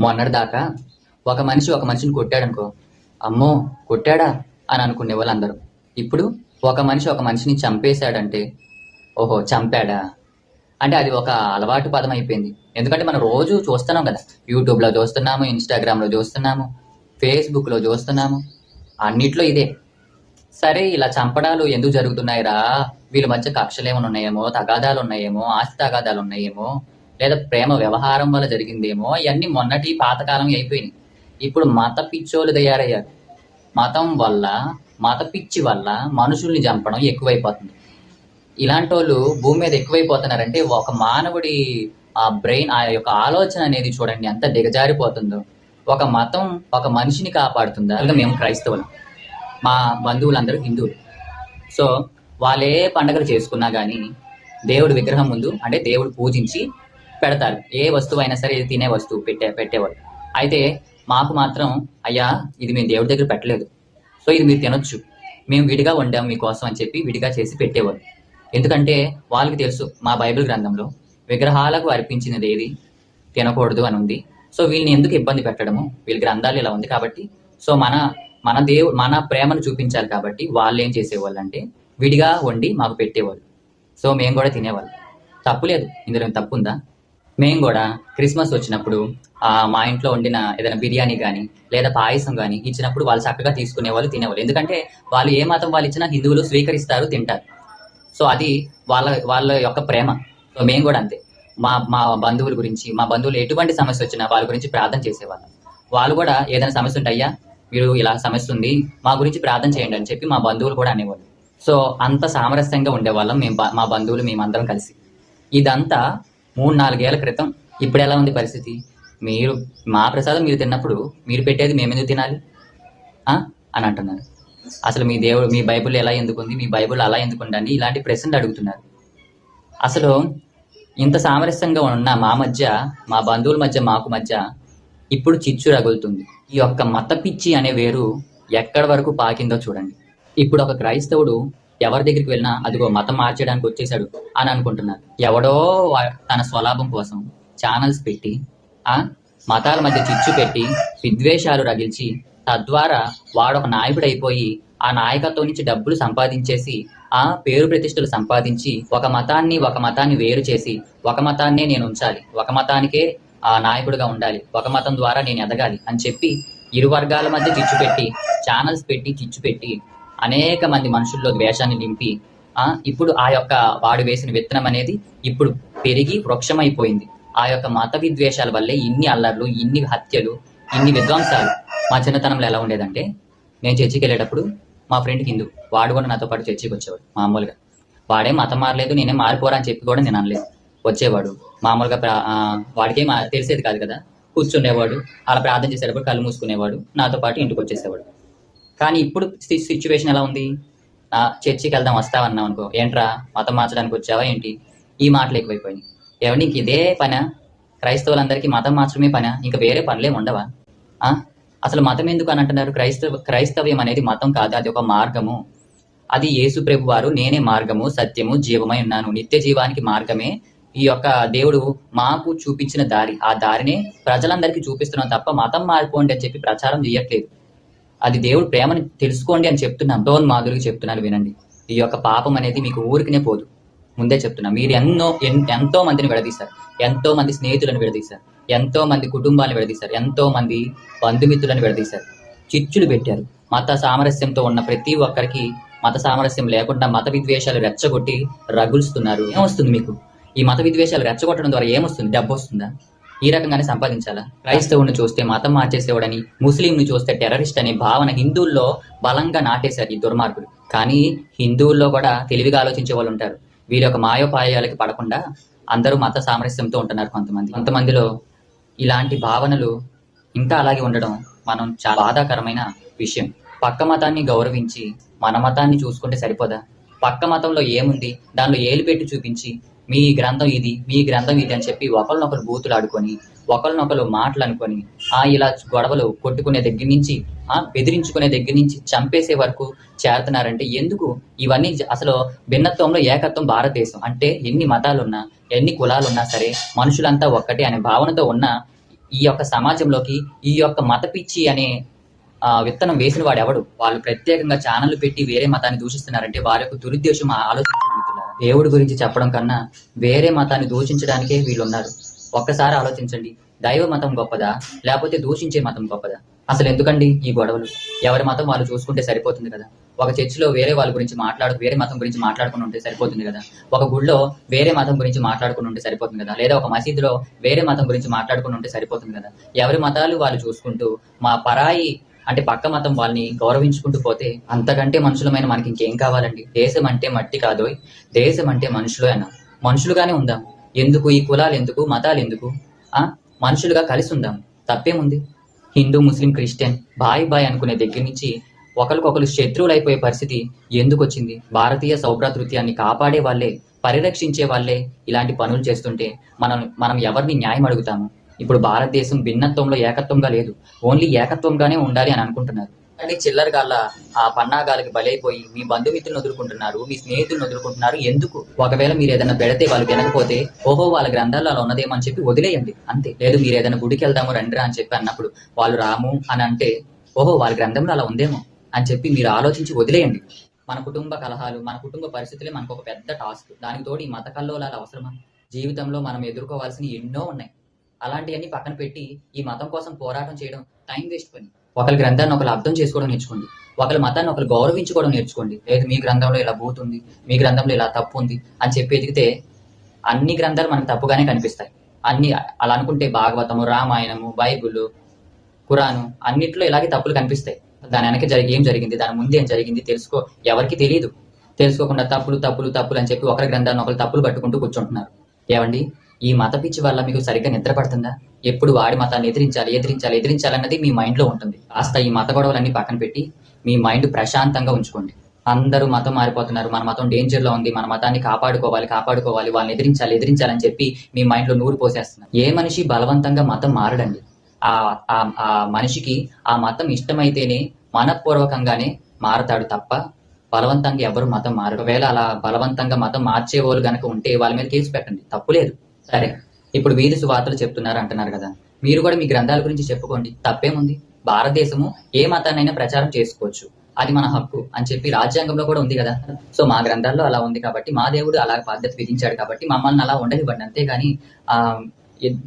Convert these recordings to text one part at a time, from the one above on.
మొన్నటిదాకా ఒక మనిషి ఒక మనిషిని కొట్టాడనుకో అమ్మో కొట్టాడా అని అనుకునే వాళ్ళందరూ. ఇప్పుడు ఒక మనిషి ఒక మనిషిని చంపేశాడంటే ఓహో చంపాడా? అంటే అది ఒక అలవాటు పదం అయిపోయింది. ఎందుకంటే మనం రోజు చూస్తున్నాం కదా యూట్యూబ్లో చూస్తున్నాము ఇన్స్టాగ్రామ్లో చూస్తున్నాము ఫేస్బుక్లో చూస్తున్నాము అన్నిట్లో ఇదే. సరే ఇలా చంపడాలు ఎందుకు జరుగుతున్నాయిరా? వీళ్ళ మధ్య కక్షలు ఏమైనా ఉన్నాయేమో తగాదాలు ఉన్నాయేమో ఆస్తి తగాదాలు ఉన్నాయేమో లేదా ప్రేమ వ్యవహారం వల్ల జరిగిందేమో ఇవన్నీ మొన్నటి పాతకాలం అయిపోయినాయి. ఇప్పుడు మత పిచ్చోళ్ళు తయారయ్యారు. మతం వల్ల మత పిచ్చి వల్ల మనుషుల్ని చంపడం ఎక్కువైపోతుంది. ఇలాంటి వాళ్ళు భూమి మీద ఎక్కువైపోతున్నారంటే ఒక మానవుడి ఆ బ్రెయిన్ ఆ యొక్క ఆలోచన అనేది చూడండి ఎంత దిగజారిపోతుందో. ఒక మతం ఒక మనిషిని కాపాడుతుందా? అలాగే మేము క్రైస్తవులు. మా బంధువులందరూ హిందువులు. సో వాళ్ళే పండగలు చేసుకున్నా కానీ దేవుడి విగ్రహం ముందు అంటే దేవుడు పూజించి పెడతారు. ఏ వస్తువు అయినా సరే ఇది తినే వస్తువు పెట్టే పెట్టేవాళ్ళు. అయితే మాకు మాత్రం అయ్యా ఇది మేము దేవుడి దగ్గర పెట్టలేదు. సో ఇది మీరు తినొచ్చు. మేము విడిగా వండాం మీకోసం అని చెప్పి విడిగా చేసి పెట్టేవాళ్ళు. ఎందుకంటే వాళ్ళకి తెలుసు మా బైబిల్ గ్రంథంలో విగ్రహాలకు అర్పించినది ఏది? తినకూడదు అని ఉంది. సో వీళ్ళని ఎందుకు ఇబ్బంది పెట్టడము? వీళ్ళ గ్రంథాలు ఇలా ఉంది కాబట్టి. సో మన మన దేవు మన ప్రేమను చూపించాలి కాబట్టి వాళ్ళు ఏం చేసేవాళ్ళు అంటే విడిగా వండి మాకు పెట్టేవాళ్ళు. సో మేము కూడా తినేవాళ్ళు. తప్పులేదు ఇందులో తప్పు ఉందా? మేము కూడా క్రిస్మస్ వచ్చినప్పుడు మా ఇంట్లో వండిన ఏదైనా బిర్యానీ కానీ లేదా పాయసం కానీ ఇచ్చినప్పుడు వాళ్ళు చక్కగా తీసుకునేవాళ్ళు తినేవాళ్ళు. ఎందుకంటే వాళ్ళు ఏ మతం వాళ్ళు ఇచ్చినా హిందువులు స్వీకరిస్తారు తింటారు. సో అది వాళ్ళ వాళ్ళ యొక్క ప్రేమ. సో మేము కూడా అంతే. మా మా బంధువుల గురించి మా బంధువులు ఎటువంటి సమస్య వచ్చినా వాళ్ళ గురించి ప్రార్థన చేసేవాళ్ళం. వాళ్ళు కూడా ఏదైనా సమస్య ఉంటే అయ్యా మీరు ఇలా సమస్య ఉంది మా గురించి ప్రార్థన చేయండి అని చెప్పి మా బంధువులు కూడా అనేవాళ్ళు. సో అంత సామరస్యంగా ఉండేవాళ్ళం మేము మా బంధువులు మేమందరం కలిసి. ఇదంతా మూడు నాలుగేళ్ళ క్రితం ఇప్పుడు ఎలా ఉంది పరిస్థితి? మీరు మా ప్రసాదం మీరు తిన్నప్పుడు మీరు పెట్టేది మేమెందుకు తినాలి? అని అంటున్నారు. అసలు మీ దేవుడు మీ బైబిల్ ఎలా ఎందుకు ఉంది మీ బైబిల్ అలా ఎందుకు ఉండండి ఇలాంటి ప్రశ్నలు అడుగుతున్నారు. అసలు ఇంత సామరస్యంగా ఉన్న మా మధ్య మా బంధువుల మధ్య మాకు మధ్య ఇప్పుడు చిచ్చు రగులుతుంది. ఈ యొక్క మత పిచ్చి అనే వేరు ఎక్కడి వరకు పాకిందో చూడండి. ఇప్పుడు ఒక క్రైస్తవుడు ఎవరి దగ్గరికి వెళ్ళినా అదిగో మతం మార్చడానికి వచ్చేసాడు అని అనుకుంటున్నారు. ఎవడో వా- తన స్వలాభం కోసం ఛానల్స్ పెట్టి ఆ మతాల మధ్య చిచ్చు పెట్టి విద్వేషాలు రగిల్చి తద్వారా వాడొక నాయకుడు అయిపోయి ఆ నాయకత్వం నుంచి డబ్బులు సంపాదించేసి ఆ పేరు ప్రతిష్టలు సంపాదించి ఒక మతాన్ని ఒక మతాన్ని వేరు చేసి ఒక మతాన్నే నేను ఉంచాలి ఒక మతానికే ఆ నాయకుడిగా ఉండాలి ఒక మతం ద్వారా నేను ఎదగాలి అని చెప్పి ఇరు వర్గాల మధ్య చిచ్చు పెట్టి ఛానల్స్ పెట్టి చిచ్చు పెట్టి అనేక మంది మనుషుల్లో ద్వేషాన్ని నింపి ఆ ఇప్పుడు ఆ యొక్క వాడు వేసిన విత్తనం అనేది ఇప్పుడు పెరిగి వృక్షమైపోయింది. ఆ యొక్క మత విద్వేషాల వల్లే ఇన్ని అల్లర్లు ఇన్ని హత్యలు ఇన్ని విధ్వంసాలు మా చిన్నతనంలో ఎలా ఉండేదంటే నేను చర్చికి వెళ్ళేటప్పుడు మా ఫ్రెండ్ హిందూ వాడు కూడా నాతో పాటు చర్చికి వచ్చేవాడు మామూలుగా. వాడే మతం మారలేదు నేనే మారిపోరా అని చెప్పి కూడా నేను అనలేదు. వచ్చేవాడు మామూలుగా వాడికే తెలిసేది కాదు కదా. కూర్చునేవాడు అలా ప్రార్థన చేసేటప్పుడు కళ్ళు మూసుకునేవాడు నాతో పాటు ఇంటికి వచ్చేసేవాడు. కానీ ఇప్పుడు సిచ్యువేషన్ ఎలా ఉంది? ఆ, చర్చికి వెళ్దాం వస్తావన్నావు అనుకో. ఏంట్రా? మతం మార్చడానికి వచ్చావా ఏంటి? ఈ మాటలు ఎక్కువైపోయినాయి. ఎవరి నీకు ఇదే పనా? క్రైస్తవులందరికీ మతం మార్చడమే పనా? ఇంకా వేరే పనులే ఉండవా? అసలు మతం ఎందుకు అని అంటున్నారు? క్రైస్తవ క్రైస్తవ్యం అనేది మతం కాదు. అది ఒక మార్గము. అది యేసు ప్రభు వారు నేనే మార్గము సత్యము జీవమై ఉన్నాను. నిత్య జీవానికి మార్గమే ఈ యొక్క దేవుడు మాకు చూపించిన దారి. ఆ దారినే ప్రజలందరికీ చూపిస్తున్నాం తప్ప మతం మారిపోండి అని చెప్పి ప్రచారం చేయట్లేదు. అది దేవుడు ప్రేమని తెలుసుకోండి అని చెప్తున్నాం డోన్ మాధురికి చెప్తున్నాను వినండి. ఈ యొక్క పాపం అనేది మీకు ఊరికనే పోదు. ముందే చెప్తున్నా మీరు ఎన్నో ఎంతో మందిని విడదీశారు. ఎంతో మంది స్నేహితులను విడదీశారు. ఎంతో మంది కుటుంబాలను విడదీశారు. ఎంతో మంది బంధుమిత్రులను విడదీశారు. చిచ్చులు పెట్టారు. మత సామరస్యంతో ఉన్న ప్రతి ఒక్కరికి మత సామరస్యం లేకుండా మత విద్వేషాలు రెచ్చగొట్టి రగులుస్తున్నారు. ఏమొస్తుంది మీకు? ఈ మత విద్వేషాలు రెచ్చగొట్టడం ద్వారా ఏమొస్తుంది? డబ్బు వస్తుందా ఈ రకంగానే సంపాదించాలా? క్రైస్తవుని చూస్తే మతం మార్చేసేవాడని ముస్లింని చూస్తే టెర్రరిస్ట్ అనే భావన హిందువుల్లో బలంగా నాటేశారు ఈ దుర్మార్గులు. కానీ హిందువుల్లో కూడా తెలివిగా ఆలోచించే వాళ్ళు ఉంటారు. వీరి యొక్క మాయోపాయాలకి పడకుండా అందరూ మత సామరస్యంతో ఉంటున్నారు కొంతమంది. కొంతమందిలో ఇలాంటి భావనలు ఇంకా అలాగే ఉండడం మనం చాలా బాధాకరమైన విషయం. పక్క మతాన్ని గౌరవించి మన మతాన్ని చూసుకుంటే సరిపోదా? పక్క మతంలో ఏముంది? దానిలో ఏలు పెట్టి చూపించి మీ గ్రంథం ఇది మీ గ్రంథం ఇది అని చెప్పి ఒకరినొకరు బూతులు ఆడుకొని ఒకరినొకరు మాటలు అనుకొని ఆ ఇలా గొడవలు కొట్టుకునే దగ్గర నుంచి ఆ బెదిరించుకునే దగ్గర నుంచి చంపేసే వరకు చేరుతున్నారంటే ఎందుకు? ఇవన్నీ అసలు భిన్నత్వంలో ఏకత్వం భారతదేశం. అంటే ఎన్ని మతాలున్నా ఎన్ని కులాలున్నా సరే మనుషులంతా ఒక్కటే అనే భావనతో ఉన్న ఈ యొక్క సమాజంలోకి ఈ యొక్క మత పిచ్చి అనే ఆ, విత్తనం వేసిన వాడు ఎవడు? వాళ్ళు ప్రత్యేకంగా ఛానళ్ళు పెట్టి వేరే మతాన్ని దూషిస్తున్నారంటే వారి యొక్క దురుద్దేశం ఆలోచించగలుగుతున్నారు దేవుడి గురించి చెప్పడం కన్నా వేరే మతాన్ని దూషించడానికే వీళ్ళు ఉన్నారు ఒక్కసారి ఆలోచించండి. దైవ మతం గొప్పదా? లేకపోతే దూషించే మతం గొప్పదా? అసలు ఎందుకండి ఈ గొడవలు? ఎవరి మతం వాళ్ళు చూసుకుంటే సరిపోతుంది కదా? ఒక చర్చిలో వేరే వాళ్ళ గురించి మాట్లాడు వేరే మతం గురించి మాట్లాడుకుని ఉంటే సరిపోతుంది కదా? ఒక గుడిలో వేరే మతం గురించి మాట్లాడుకుని ఉంటే సరిపోతుంది కదా? లేదా ఒక మసీదులో వేరే మతం గురించి మాట్లాడుకుని ఉంటే సరిపోతుంది కదా? ఎవరి మతాలు వాళ్ళు చూసుకుంటూ మా పరాయి అంటే పక్క మతం వాళ్ళని గౌరవించుకుంటూ పోతే అంతకంటే మనుషులమైన మనకి ఇంకేం కావాలండి? దేశం అంటే మట్టి కాదోయ్ దేశం అంటే మనుషులే అన్న. మనుషులుగానే ఉందాం. ఎందుకు? ఈ కులాలు ఎందుకు? మతాలు ఎందుకు? ఆ? మనుషులుగా కలిసి ఉందాం. తప్పేముంది? హిందూ ముస్లిం క్రిస్టియన్ బాయ్ బాయ్ అనుకునే దగ్గర నుంచి ఒకరికొకరు శత్రువులు అయిపోయే పరిస్థితి ఎందుకు వచ్చింది? భారతీయ సౌభ్రాతృత్యాన్ని కాపాడే వాళ్ళే పరిరక్షించే వాళ్ళే ఇలాంటి పనులు చేస్తుంటే మనం మనం ఎవరిని న్యాయం అడుగుతాము? ఇప్పుడు భారతదేశం భిన్నత్వంలో ఏకత్వంగా లేదు. ఓన్లీ ఏకత్వంగానే ఉండాలి అని అనుకుంటున్నారు. కానీ చిల్లరగాళ్ళ ఆ పన్నాగాలకి బలైపోయి మీ బంధుమిత్రులను వదులుకుంటున్నారు మీ స్నేహితులను వదులుకుంటున్నారు ఎందుకు? ఒకవేళ మీరు ఏదైనా పెడితే వాళ్ళు వినకపోతే ఓహో వాళ్ళ గ్రంథాల్లో అలా ఉన్నదేమో అని చెప్పి వదిలేయండి. అంతే. లేదు మీరు ఏదైనా గుడికి వెళ్దాము రండిరా అని చెప్పి అన్నప్పుడు వాళ్ళు రాము అని అంటే ఓహో వాళ్ళ గ్రంథంలో అలా ఉందేమో అని చెప్పి మీరు ఆలోచించి వదిలేయండి. మన కుటుంబ కలహాలు మన కుటుంబ పరిస్థితులే మనకు ఒక పెద్ద టాస్క్. దానికి తోడు ఈ మత కల్లోలాలు అవసరమా? జీవితంలో మనం ఎదుర్కోవాల్సినవి ఎన్నో ఉన్నాయి. అలాంటివన్నీ పక్కన పెట్టి ఈ మతం కోసం పోరాటం చేయడం టైం వేస్ట్ పని. ఒకరి గ్రంథాన్ని ఒకరు అర్థం చేసుకోవడం నేర్చుకోండి. ఒకరి మతాన్ని ఒకరు గౌరవించుకోవడం నేర్చుకోండి. లేదు మీ గ్రంథంలో ఇలా పోతుంది మీ గ్రంథంలో ఇలా తప్పు ఉంది అని చెప్పి ఎదిగితే అన్ని గ్రంథాలు మనకు తప్పుగానే కనిపిస్తాయి. అన్ని అలా అనుకుంటే భాగవతము రామాయణము బైబుల్ ఖురాను అన్నిట్లో ఇలాగే తప్పులు కనిపిస్తాయి. దాని వెనక జరిగి ఏం జరిగింది దాని ముందు ఏం జరిగింది తెలుసుకో ఎవరికి తెలియదు తెలుసుకోకుండా తప్పులు తప్పులు తప్పులు అని చెప్పి ఒకరి గ్రంథాన్ని ఒకరు తప్పులు పట్టుకుంటూ కూర్చుంటున్నారు. ఏమండి? ఈ మత పిచ్చి వల్ల మీకు సరిగ్గా నిద్ర పడుతుందా? ఎప్పుడు వాడి మతాన్ని ఎదిరించాలి ఎదిరించాలి ఎదిరించాలన్నది మీ మైండ్లో ఉంటుంది. కాస్త ఈ మత గొడవలన్నీ పక్కన పెట్టి మీ మైండ్ ప్రశాంతంగా ఉంచుకోండి. అందరూ మతం మారిపోతున్నారు. మన మతం డేంజర్లో ఉంది. మన మతాన్ని కాపాడుకోవాలి కాపాడుకోవాలి. వాళ్ళని ఎదిరించాలి ఎదిరించాలని చెప్పి మీ మైండ్లో నూరు పోసేస్తున్నారు. ఏ మనిషి బలవంతంగా మతం మారడండి. ఆ ఆ- మనిషికి ఆ మతం ఇష్టమైతేనే మనపూర్వకంగానే మారతాడు తప్ప బలవంతంగా ఎవరు మతం మారడం ఒకవేళ అలా బలవంతంగా మతం మార్చే వాళ్ళు గనక ఉంటే వాళ్ళ మీద కేసు పెట్టండి. తప్పు లేదు. సరే ఇప్పుడు వీధి సువార్తలు చెప్తున్నారు అంటున్నారు కదా. మీరు కూడా మీ గ్రంథాల గురించి చెప్పుకోండి. తప్పేముంది? భారతదేశము ఏ మతాన్నైనా ప్రచారం చేసుకోవచ్చు. అది మన హక్కు అని చెప్పి రాజ్యాంగంలో కూడా ఉంది కదా. సో మా గ్రంథాల్లో అలా ఉంది కాబట్టి మా దేవుడు అలా పద్ధతి విధించాడు కాబట్టి మమ్మల్ని అలా ఉండనివ్వండి. అంతేగాని ఆ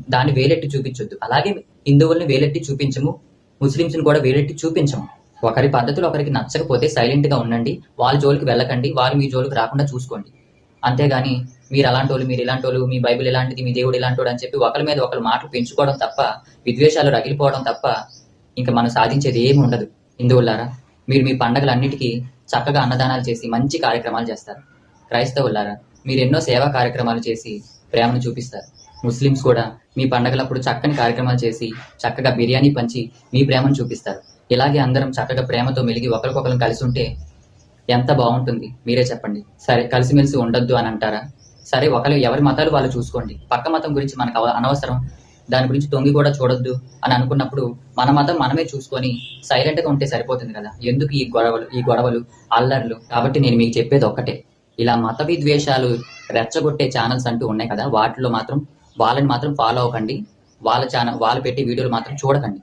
దాన్ని వేలెట్టి చూపించొద్దు. అలాగే హిందువుల్ని వేలెట్టి చూపించము. ముస్లింస్ని కూడా వేలెట్టి చూపించము. ఒకరి పద్ధతులు ఒకరికి నచ్చకపోతే సైలెంట్గా ఉండండి. వాళ్ళ జోలికి వెళ్ళకండి. వాళ్ళు మీ జోలికి రాకుండా చూసుకోండి. అంతేగాని మీరు అలాంటి వాళ్ళు మీరు ఇలాంటి వాళ్ళు మీ బైబిల్ ఇలాంటిది మీ దేవుడు ఇలాంటి వాడు అని చెప్పి ఒకరి మీద ఒకరు మాటలు పెంచుకోవడం తప్ప విద్వేషాలు రగిలిపోవడం తప్ప ఇంకా మనం సాధించేది ఏమి ఉండదు. హిందువులారా మీరు మీ పండగలన్నిటికీ చక్కగా అన్నదానాలు చేసి మంచి కార్యక్రమాలు చేస్తారు. క్రైస్తవులారా మీరు ఎన్నో సేవా కార్యక్రమాలు చేసి ప్రేమను చూపిస్తారు. ముస్లిమ్స్ కూడా మీ పండగలప్పుడు చక్కని కార్యక్రమాలు చేసి చక్కగా బిర్యానీ పంచి మీ ప్రేమను చూపిస్తారు. ఇలాగే అందరం చక్కగా ప్రేమతో మెలిగి ఒకరికొకరు కలిసి ఉంటే ఎంత బాగుంటుంది మీరే చెప్పండి. సరే కలిసిమెలిసి ఉండొద్దు అని అంటారా? సరే ఒకరు ఎవరి మతాలు వాళ్ళు చూసుకోండి. పక్క మతం గురించి మనకు అవ- అనవసరం. దాని గురించి తొంగి కూడా చూడొద్దు అని అనుకున్నప్పుడు మన మతం మనమే చూసుకొని సైలెంట్గా ఉంటే సరిపోతుంది కదా. ఎందుకు ఈ గొడవలు ఈ గొడవలు అల్లర్లు? కాబట్టి నేను మీకు చెప్పేది ఒక్కటే. ఇలా మత విద్వేషాలు రెచ్చగొట్టే ఛానల్స్ అంటూ ఉన్నాయి కదా వాటిలో మాత్రం వాళ్ళని మాత్రం ఫాలో అవ్వకండి. వాళ్ళ ఛానల్ వాళ్ళు పెట్టే వీడియోలు మాత్రం చూడకండి.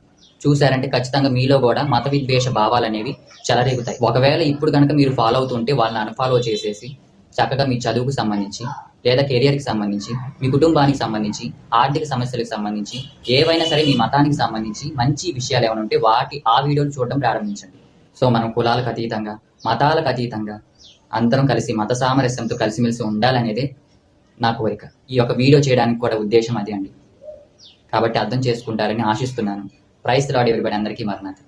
చూసారంటే ఖచ్చితంగా మీలో కూడా మత విద్వేష భావాలు అనేవి చెలరేగుతాయి. ఒకవేళ ఇప్పుడు కనుక మీరు ఫాలో అవుతుంటే వాళ్ళని అన్ఫాలో చేసేసి చక్కగా మీ చదువుకు సంబంధించి లేదా కెరియర్కి సంబంధించి మీ కుటుంబానికి సంబంధించి ఆర్థిక సమస్యలకు సంబంధించి ఏవైనా సరే మీ మతానికి సంబంధించి మంచి విషయాలు ఏమైనా ఉంటే వాటి ఆ వీడియోలు చూడడం ప్రారంభించండి. సో మనం కులాలకు అతీతంగా మతాలకు అతీతంగా అందరం కలిసి మత సామరస్యంతో కలిసిమెలిసి ఉండాలనేదే నా కోరిక. ఈ యొక్క వీడియో చేయడానికి కూడా ఉద్దేశం అదే అండి. కాబట్టి అర్థం చేసుకుంటారని ఆశిస్తున్నాను. ప్రైస్ రాడ్ ఎవరిబడి. అందరికీ మరణాలు